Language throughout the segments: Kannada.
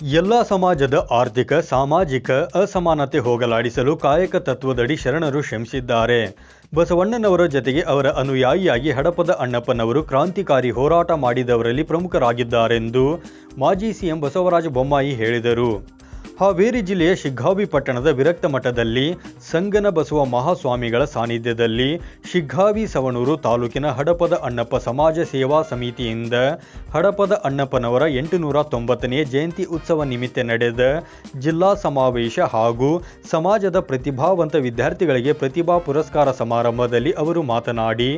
ಎಲ್ಲ ಸಮಾಜದ ಆರ್ಥಿಕ, ಸಾಮಾಜಿಕ ಅಸಮಾನತೆ ಹೋಗಲಾಡಿಸಲು ಕಾಯಕ ತತ್ವದಡಿ ಶರಣರು ಶ್ರಮಿಸಿದ್ದಾರೆ. ಬಸವಣ್ಣನವರ ಜತೆಗೆ ಅವರ ಅನುಯಾಯಿಯಾಗಿ ಹಡಪದ ಅಣ್ಣಪ್ಪನವರು ಕ್ರಾಂತಿಕಾರಿ ಹೋರಾಟ ಮಾಡಿದವರಲ್ಲಿ ಪ್ರಮುಖರಾಗಿದ್ದಾರೆಂದು ಮಾಜಿ ಸಿಎಂ ಬಸವರಾಜ ಬೊಮ್ಮಾಯಿ ಹೇಳಿದರು. ಹಾವೇರಿ ಜಿಲ್ಲೆಯ ಶಿಗ್ಗಾವಿ ಪಟ್ಟಣದ ವಿರಕ್ತ ಮಠದಲ್ಲಿ ಸಂಗನ ಬಸವ ಮಹಾಸ್ವಾಮಿಗಳ ಸಾನ್ನಿಧ್ಯದಲ್ಲಿ ಶಿಗ್ಗಾವಿ ಸವಣೂರು ತಾಲೂಕಿನ ಹಡಪದ ಅಣ್ಣಪ್ಪ ಸಮಾಜ ಸೇವಾ ಸಮಿತಿಯಿಂದ ಹಡಪದ ಅಣ್ಣಪ್ಪನವರ ಎಂಟುನೂರ ತೊಂಬತ್ತನೇ ಜಯಂತಿ ಉತ್ಸವ ನಿಮಿತ್ತ ನಡೆದ ಜಿಲ್ಲಾ ಸಮಾವೇಶ ಹಾಗೂ ಸಮಾಜದ ಪ್ರತಿಭಾವಂತ ವಿದ್ಯಾರ್ಥಿಗಳಿಗೆ ಪ್ರತಿಭಾ ಪುರಸ್ಕಾರ ಸಮಾರಂಭದಲ್ಲಿ ಅವರು ಮಾತನಾಡಿ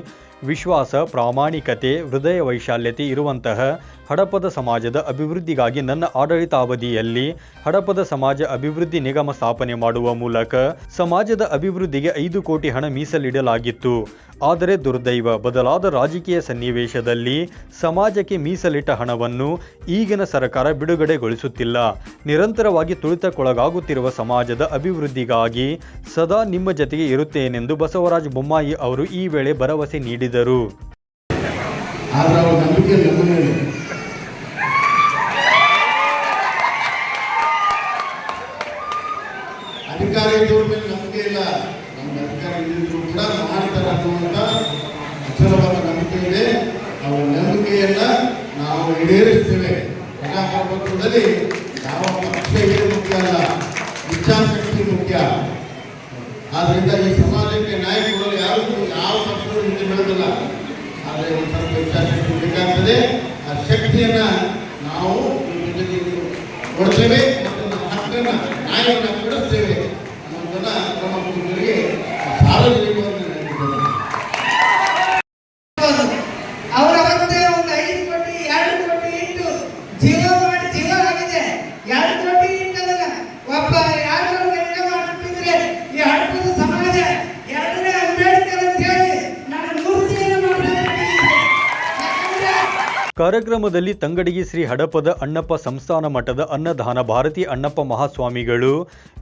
ವಿಶ್ವಾಸ, ಪ್ರಾಮಾಣಿಕತೆ, ಹೃದಯ ವೈಶಾಲ್ಯತೆ ಇರುವಂತಹ ಹಡಪದ ಸಮಾಜದ ಅಭಿವೃದ್ಧಿಗಾಗಿ ನನ್ನ ಆಡಳಿತಾವಧಿಯಲ್ಲಿ ಹಡಪದ ಸಮಾಜ ಅಭಿವೃದ್ಧಿ ನಿಗಮ ಸ್ಥಾಪನೆ ಮಾಡುವ ಮೂಲಕ ಸಮಾಜದ ಅಭಿವೃದ್ಧಿಗೆ ಐದು ಕೋಟಿ ಹಣ ಮೀಸಲಿಡಲಾಗಿತ್ತು. ಆದರೆ ದುರ್ದೈವ ಬದಲಾದ ರಾಜಕೀಯ ಸನ್ನಿವೇಶದಲ್ಲಿ ಸಮಾಜಕ್ಕೆ ಮೀಸಲಿಟ್ಟ ಹಣವನ್ನು ಈಗಿನ ಸರ್ಕಾರ ಬಿಡುಗಡೆಗೊಳಿಸುತ್ತಿಲ್ಲ. ನಿರಂತರವಾಗಿ ತುಳಿತಕ್ಕೊಳಗಾಗುತ್ತಿರುವ ಸಮಾಜದ ಅಭಿವೃದ್ಧಿಗಾಗಿ ಸದಾ ನಿಮ್ಮ ಜತೆಗೆ ಇರುತ್ತೇನೆಂದು ಬಸವರಾಜ ಬೊಮ್ಮಾಯಿ ಅವರು ಈ ವೇಳೆ ಭರವಸೆ ನೀಡಿದರು. ಅಧಿಕಾರಿ ಮೇಲೆ ನಂಬಿಕೆ ಇಲ್ಲ. ಅಧಿಕಾರ ಇದ್ದಿದ್ರು ಕೂಡ ಮಾಡ್ತಾರೆ ಅನ್ನುವಂಥ ಅಚಲವಾದ ನಂಬಿಕೆ ಇದೆ ಅವರ ನಂಬಿಕೆಯನ್ನು ನಾವು ಈಡೇರಿಸ್ತೇವೆ ಪ್ರಜಾಪ್ರಭುತ್ವದಲ್ಲಿ ಯಾವ ಪಕ್ಷ ಇದೆ ಮುಖ್ಯ ಅಲ್ಲ ಮುಖ್ಯ ಆದ್ದರಿಂದ ಈ ಸಮಾಜಕ್ಕೆ ನ್ಯಾಯ ಕೊಡಲು ಯಾರು ಯಾವ ಪಕ್ಷಗಳು ಹಿಂದೆ ಆದರೆ ಒಂದು ಸ್ವಲ್ಪ ಇಚ್ಛಾಶಕ್ತಿ ಬೇಕಾಗ್ತದೆ ಆ ಶಕ್ತಿಯನ್ನ ನಾವು ನಿಮ್ಮ ಕೊಡ್ತೇವೆ ಮತ್ತು ನಮ್ಮ ಹಕ್ಕನ್ನ ಕಾರ್ಯಕ್ರಮದಲ್ಲಿ ತಂಗಡಗಿ ಶ್ರೀ ಹಡಪದ ಅಣ್ಣಪ್ಪ ಸಂಸ್ಥಾನ ಮಠದ ಅನ್ನದಾನ ಭಾರತಿ ಅಣ್ಣಪ್ಪ ಮಹಾಸ್ವಾಮಿಗಳು,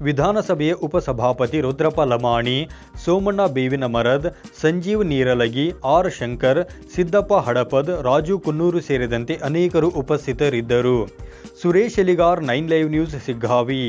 ವಿಧಾನಸಭೆಯ ಉಪಸಭಾಪತಿ ರುದ್ರಪ್ಪ ಲಮಾಣಿ, ಸೋಮಣ್ಣ ಬೇವಿನ ಮರದ್ ಸಂಜೀವ್ ನೀರಲಗಿ, ಆರ್ ಶಂಕರ್, ಸಿದ್ದಪ್ಪ ಹಡಪದ್, ರಾಜು ಕುನ್ನೂರು ಸೇರಿದಂತೆ ಅನೇಕರು ಉಪಸ್ಥಿತರಿದ್ದರು. Suresh Eligar, nine live news, Shiggavi.